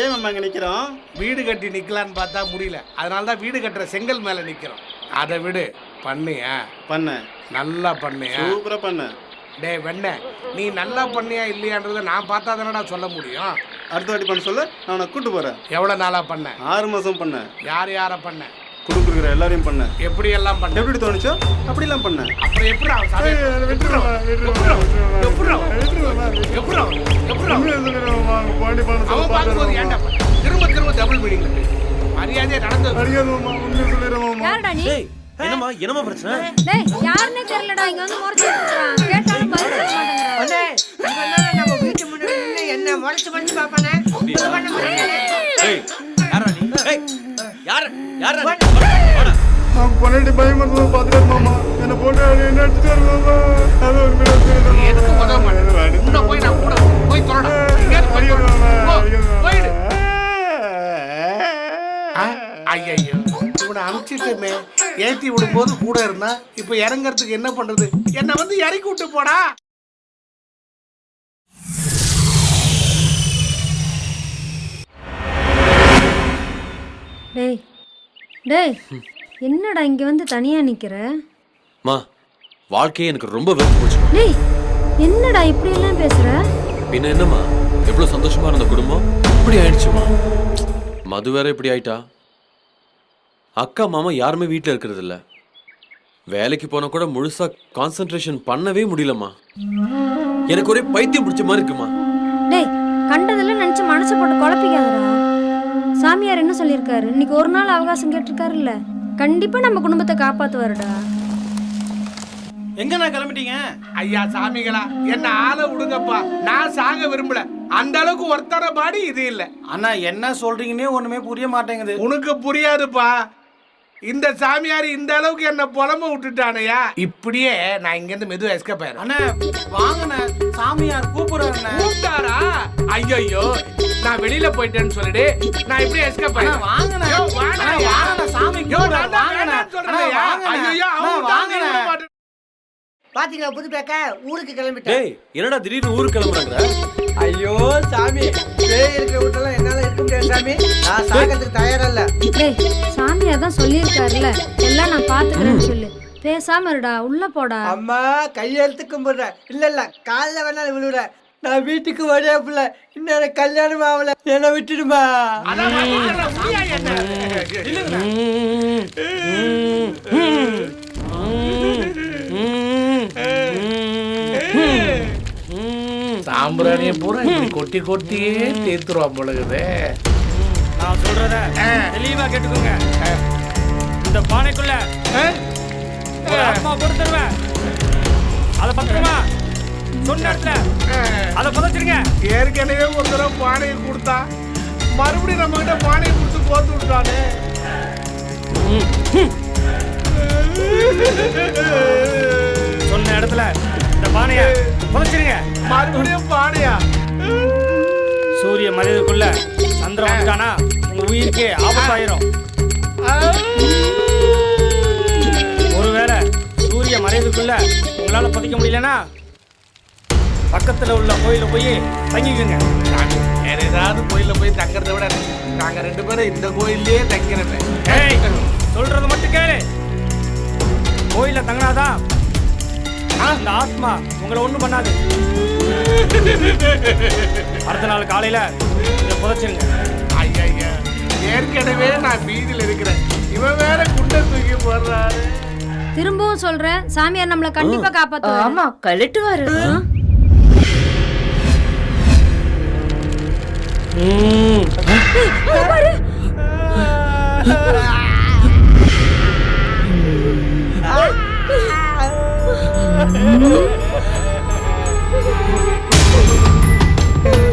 ஏன் மாமா இங்க நிக்கிறோம்? வீடு கட்டி நிக்கலான்னு பார்த்தா முடியல. அதனால தான் வீடு கட்டுற செங்கல் மேல நிக்கிறோம். அதை விடு. பண்ணியா? பண்ண. நல்லா பண்ணியா? சூப்பரா பண்ண. டேய் வெண்ண நீ நல்லா பண்ணியா இல்லையான்றதை நான் பார்த்தா தானடா சொல்ல முடியும். அடுத்த வாட்டி பண்ண சொல்ல. நான் உன்னை கூட்டு போறேன். எவ்வளவு நாளா பண்ண? ஆறு மாசம் பண்ண. யார் யார பண்ண? குடுக்குற எல்லாரையும் பண்ண. எப்படி எல்லாம் பண்ண? எப்படி தோணுச்சோ அப்படிலாம் பண்ண. அப்புறம் எப்படி? திரும்ப திரும்ப டபுள் மீனிங் மரியாதையா நடந்து யாருடா நீ? டேய் என்னம்மா என்னம்மா பிரச்சனை? டேய் யாருன்னே தெரியலடா இங்க வந்து முறைச்சு வச்சிருக்கான். கேட்டாலும் பதில் சொல்ல மாட்டேங்கிறான். அண்ணே இவன் நம்ம வீட்டு முன்னாடி நின்னு என்ன முறைச்சு பாப்பானே பண்ண முடியல டேய் யாரா நீ. நான் பொண்ணாடி பயமா பாத்துட்டு மாமா. என்ன போட்டு என்ன அடிச்சுட்டு மாமா? அது ஒரு உன்னை போய் நான் கூட போய் ஐயோ இவனை அனுப்பிச்சிட்டுமே. ஏத்தி விடும்போது கூட இருந்தா இப்ப இறங்கறதுக்கு என்ன பண்றது? என்ன வந்து இறக்கி விட்டு போடா. டேய் டேய். என்னடா இங்க வந்து தனியா நிக்கிற? அம்மா வாழ்க்கையே எனக்கு ரொம்ப வெறுத்து போச்சு. டேய் என்னடா இப்படி எல்லாம் பேசுற? பின்ன என்னம்மா? எவ்வளவு சந்தோஷமா இருந்த குடும்பம்? இப்படி ஆயிடுச்சுமா மது வேற இப்படி ஆயிட்டா? அக்கா மாமா யாருமே வீட்டில் இருக்கிறது இல்ல வேலைக்கு போனா கூட முழுசா கான்சென்ட்ரேஷன் பண்ணவே முடியலம்மா. எனக்கு ஒரே பைத்தியம் பிடிச்ச மாதிரி இருக்குமா. டேய் கண்டதெல்லாம் நினைச்சு மனசு போட்டு குழப்பிக்காதடா. சாமியார் என்ன சொல்லியிருக்காரு? இன்னைக்கு ஒரு நாள் அவகாசம் கேட்டிருக்காருல்ல. கண்டிப்பா நம்ம குடும்பத்தை காப்பாத்துவாருடா. எங்கண்ணா கிளம்பிட்டீங்க? ஐயா சாமிகளா என்ன ஆள விடுங்கப்பா. நான் சாக விரும்பல. அந்த அளவுக்கு ஒருத்தர பாடி இது இல்ல. அண்ணா என்ன சொல்றீங்கன்னே ஒண்ணுமே புரிய மாட்டேங்குது. உனக்கு புரியாதுப்பா. இந்த சாமியார் இந்த அளவுக்கு என்ன புலம்ப விட்டுட்டானயா? இப்படியே நான் இங்க இருந்து மெதுவா எஸ்கேப் ஆயிரும் அண்ணா வாங்கண்ணே. சாமியார் கூப்பிடுறாருண்ணே. கூப்பிட்டாரா? ஐயோ நான் வெளியில போயிட்டேன்னு சொல்லிடு. நான் இப்படி எஸ்கேப் அண்ணா, ஆயிரும் வாங்கண்ணே. வாங்கண்ணா, சாமி யோ, கூப்பிடுறாரு, நான் தான் வாங்கண்ணா. வேணாம்னு சொல்றேன்யா. அண்ணா, வாங்கண்ணா. ஐயையோ, அவன் அண்ணா, தான் நீ வாங்கண்ணா. விட மாட்டே. பாத்தீங்களா புது பேக்க? ஊருக்கு கிளம்பிட்டேன். டேய் என்னடா திடீர்னு ஊருக்கு கிளம்புறாங்க ஐயோ சாமி. பேய் இருக்கிற வீட்டெல்லாம் என்னால இருக்க முடியாது சாமி. நான் சாகிறதுக்கு தயாரா இல்ல டேய் சாமியார் தான் சொல்லியிருக்காருல்ல. எல்லாம் நான் பாத்துக்கிறேன்னு சொல்லு. பேசாம இருடா உள்ள போடா. அம்மா கையெழுத்து கும்பிடுறேன் இல்ல இல்ல காலைல வேணாலும் விழுவுறேன் நான் வீட்டுக்கு வரையா பிள்ளை. இன்னும் எனக்கு கல்யாணம் ஆகல. என்னை விட்டுடுமா? அதான் சாம்பிராணிய பூரா இப்படி கொட்டி கொட்டியே தேத்துருவான் பொழுகுது நான் சொல்றத தெளிவா கேட்டுக்கோங்க. இந்த பானைக்குள்ள ஒரு ஆத்மா போட்டு தருவேன் அதை பத்திரமா? சொன்ன இடத்துல. அதை புதைச்சிருங்க. ஏற்கனவே ஒரு தடவை பானையை கொடுத்தா மறுபடியும் நம்ம கிட்ட பானையை கொடுத்து கோத்து விட்டானே சொன்ன இடத்துல இந்த பானைய புதைச்சிருங்க. மறுபடியும் பானையா சூரிய மறைவுக்குள்ள சந்திரன் வந்துட்டானா? உங்க உயிருக்கே ஆபத்தாயிரும். ஒருவேளை சூரிய மறைவுக்குள்ள உங்களால புதைக்க முடியலன்னா பக்கத்துல உள்ள கோயில போய் தங்கிக்கோங்க. வேற ஏதாவது கோயில்ல போய் தங்கறதை விட நாங்க ரெண்டு பேரும் இந்த கோயில்லயே தங்கிறோமே ஏய் சொல்றது மட்டும் கேளு. கோயில தங்கினாதான் அந்த ஆத்மா உங்களை ஒண்ணும் பண்ணாது. அடுத்த நாள் காலையில இதை புதைச்சிருங்க. ஐயா ஏற்கனவே நான் பீதியில் இருக்கிறேன். இவன் வேற குண்டை தூக்கி போடுறாரு. திரும்பவும் சொல்றேன் சாமியார் நம்மள கண்டிப்பா காப்பாத்துவாரு. ஆமா கழட்டுவாரு.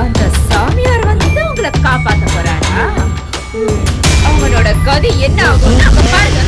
அந்த சாமியார் வந்து உங்களை காப்பாத்த போறாரா? அவங்களோட கதி என்ன ஆகும் பாருங்க.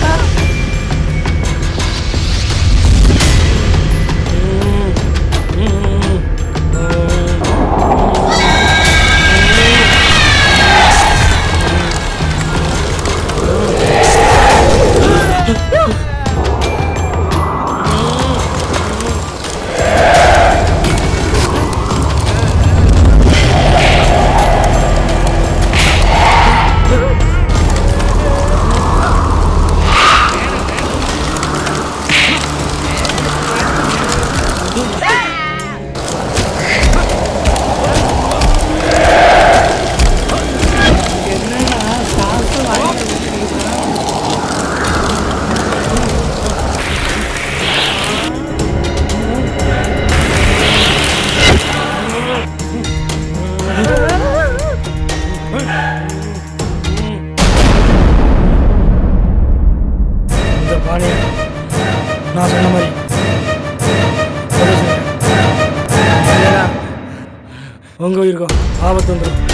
ஆபத்து வந்துடும்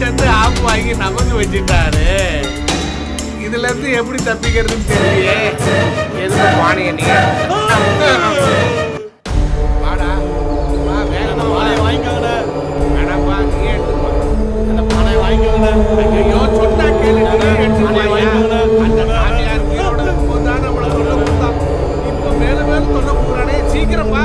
இருந்து ஆப்பு வாங்கி நமக்கு வச்சுட்டாரு. இதுல இருந்து எப்படி தப்பிக்கிறதுன்னு தெரியலையே. எதுக்கு பானைய நீ வாடா வேகமா பானைய வாங்கிக்கோங்க வேணாப்பா நீ எடுத்துப்பா அந்த பானைய வாங்கிக்கோங்க ஐயோ சொன்னா கேளு எடுத்துப்பா அந்த மேலும் மேலும் சீக்கிரம் வா.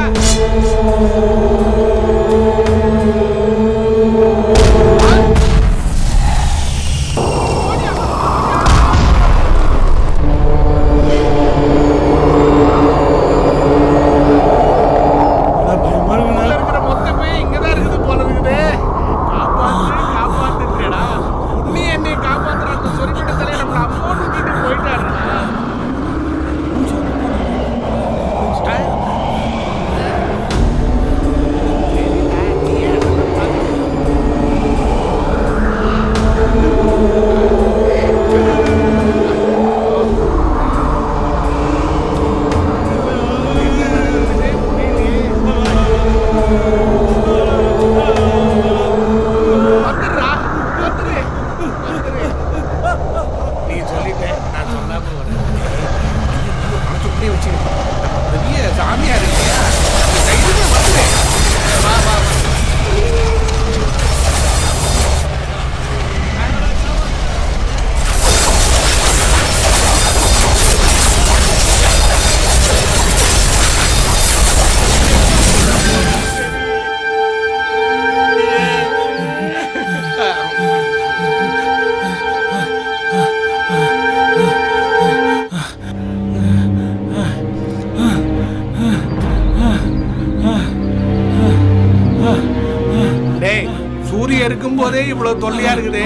போதே இவ்வளவு தொல்லையா இருக்குது.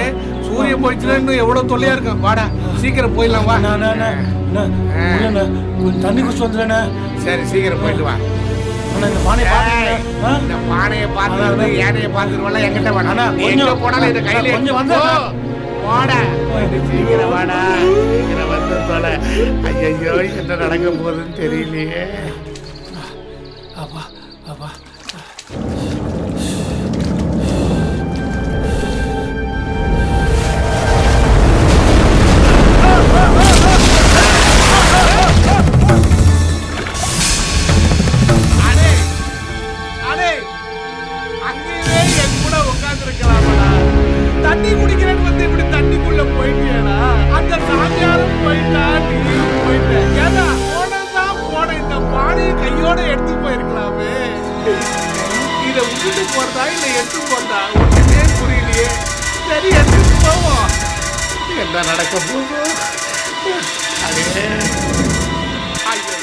சூரியன் போயிடுச்சுன்னா இன்னும் எவ்வளவு தொல்லையா இருக்கும். வாடா சீக்கிரம் போயிடலாம் வா. கொஞ்சம் தண்ணி குடிச்சு வந்துடுறேண்ணே. சரி சீக்கிரம் போயிட்டு வா. இந்த பானையை? இந்த பானையை பார்த்துக்கிறது ஏனைய பார்த்துருவா என்கிட்ட வேணாம் அண்ணா, நீ கொஞ்சம் போனாலும் இந்த கையில கொஞ்சம் வந்து. வாடா. சீக்கிரம் வாடா. சீக்கிரம் வந்து தொலை ஐயோ என்ன நடக்க போகுதுன்னு தெரியலையே. கூட எடுத்து போயிருக்கலாமே. இதை விட்டுட்டு போறதா இல்ல எடுத்து போறதா? ஒண்ணுமே புரியலையே. சரி எடுத்து போவோம். என்ன நடக்க போகும் அடே. ஐயோ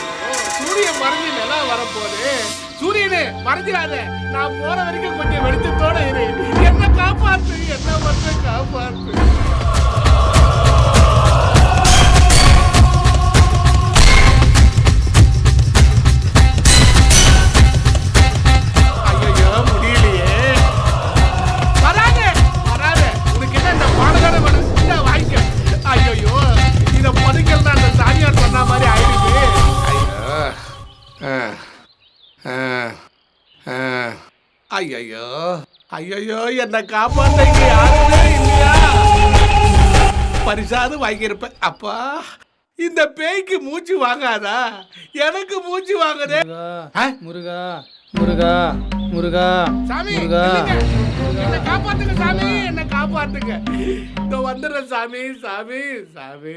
சூரியன் மறைஞ்சு நிலா வரப்போது சூரியனே மறைஞ்சிடாத. நான் போற வரைக்கும் கொஞ்சம் வெளிச்சத்தோட இரு. என்ன ஐயையோ ஐயையோ என்னை காப்பாத்த இங்க யாருமே இல்லையா? பரிசாது வாங்கியிருப்பேன். அப்பா இந்த பேய்க்கு மூச்சு வாங்காதா? எனக்கு மூச்சு வாங்குதே? முருகா முருகா முருகா சாமி முருகா. என்னை காப்பாத்துங்க சாமி என்ன காப்பாத்துங்க. இதோ வந்துடுறேன் சாமி சாமி சாமி.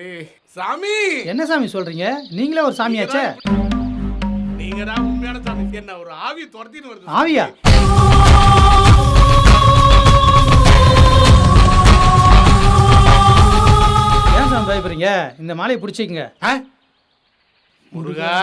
சாமி. என்ன சாமி சொல்றீங்க? நீங்களே ஒரு சாமியாச்சே? நீங்க தான் உண்மையான சாமி. என்ன ஒரு ஆவி துரத்தின்னு வருது. ஆவியா? ஏன் சாமி பயப்படுறீங்க? இந்த மாலையை பிடிச்சிக்கங்க? முருகா.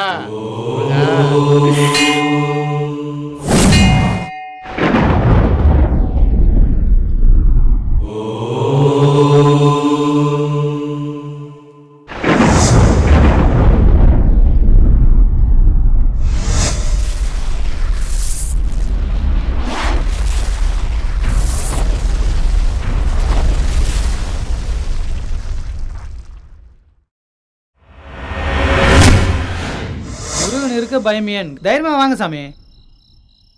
முருகா இருக்க பயம் ஏன் தைரியமா வாங்க சாமி